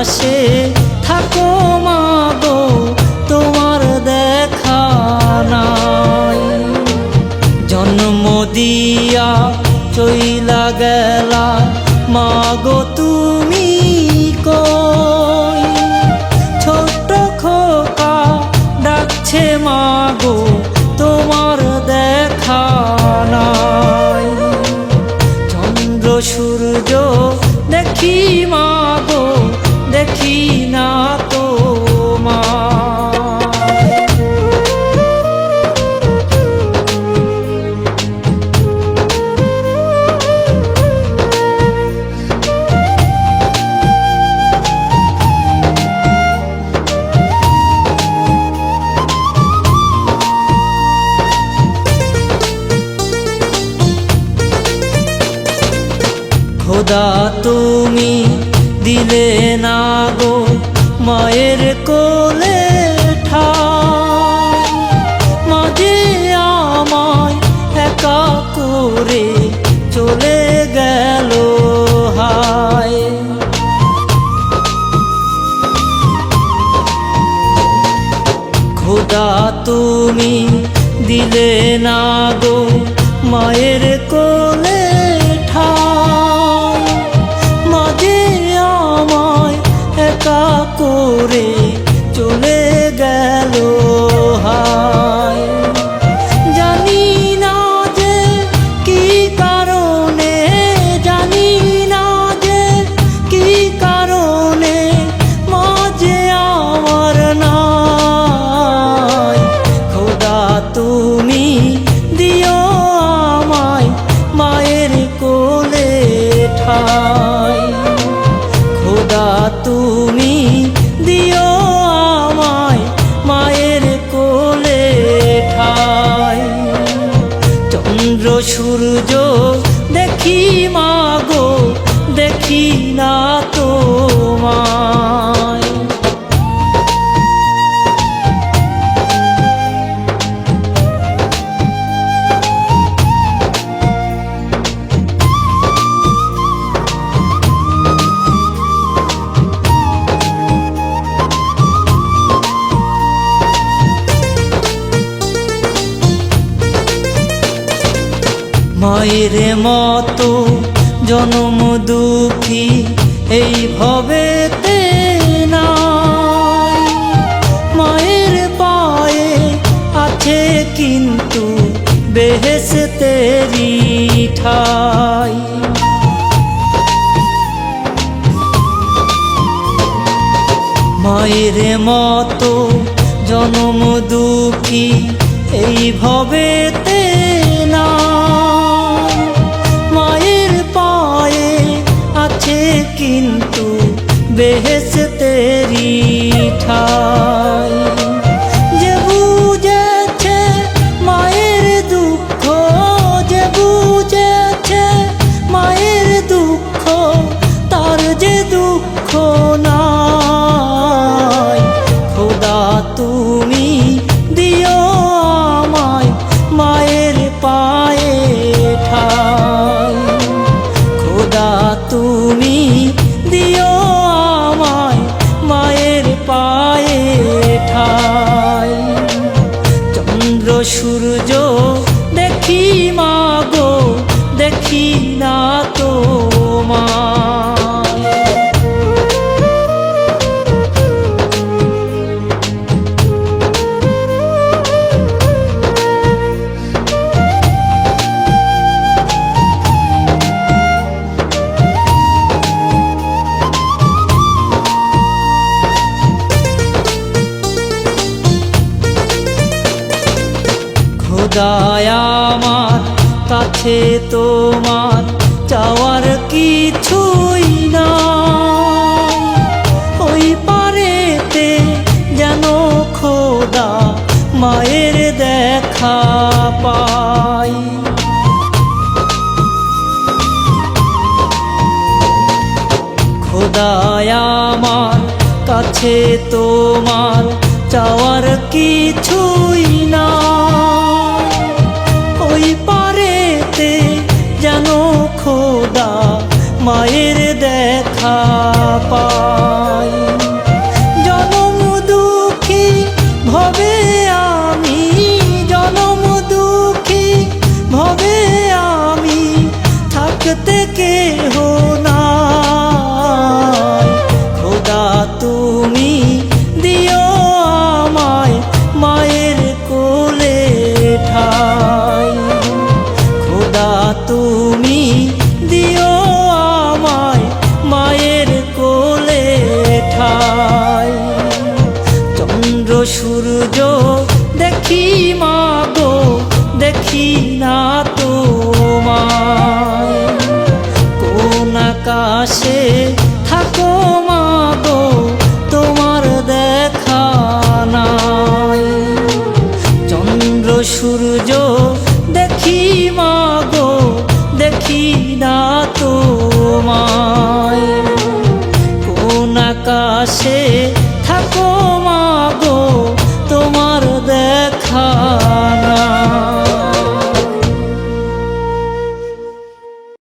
আকাশে থাকো মা গো তোমার দেখা নাই। জন্ম দিয়া চইলা গেলা মাগো তুমি খোদা তুমি দিলে না গো মায়ের কোলে ঠাই মাঝে আমায় একা করে চলে গেল হায়। খোদা তুমি দিলে না গো মায়ের করে মায়ের মতো জনম দুঃখী এই ভবেতে নাই। মায়ের পায়ে আছে কিন্তু বেহেস তেরি ঠাই। মায়ের মতো জনম দুঃখী এই ভবেতে বেহেশতেরি ঠাই যে বুঝেছে মায়ের দুঃখ যে বুঝেছে মায়ের দুঃখ তার যে দুঃখ নাই খোদা তুমি দায়ামার কাছে তোমার চাওয়ার কিছুই না ওই পারেতে যেন খোদা মায়ের দেখা পাই। খোদায় আমার, কাছে তোমার চাওয়ার কিছুই না মায়ের দেখা পাই আকাশে থাকো মাগো তোমার দেখা নাই। চন্দ্র, সূর্য, দেখি মাগো দেখি না তোমায়। কোন আকাশে